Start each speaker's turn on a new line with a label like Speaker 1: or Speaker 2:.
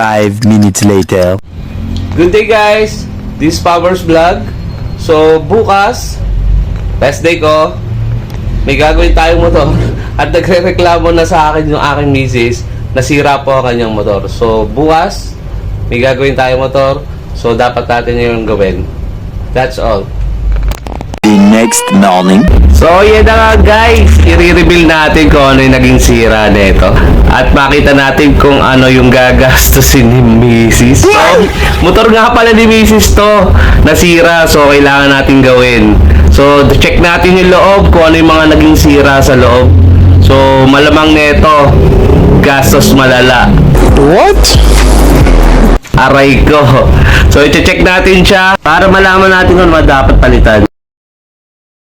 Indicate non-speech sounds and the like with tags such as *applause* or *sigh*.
Speaker 1: Five minutes later.
Speaker 2: Good day guys! This is Powers Vlog. So bukas, best day ko, may gagawin tayong motor. *laughs* At nagre-reklamo na sa akin yung aking misis, nasira po ang kanyang motor. So bukas, may gagawin tayong motor. So dapat natin yung gawin. That's all.
Speaker 1: Next morning.
Speaker 2: So, yan na nga guys. I-reveal natin kung ano yung naging sira nito. At makita natin kung ano yung gagastusin ni Mrs. So, motor nga pala ni Mrs. to. Nasira. So, kailangan natin gawin. So, check natin yung loob kung ano yung mga naging sira sa loob. So, malamang neto. Gastos malala.
Speaker 1: What?
Speaker 2: Aray ko. So, i-check natin siya para malaman natin kung ano dapat palitan.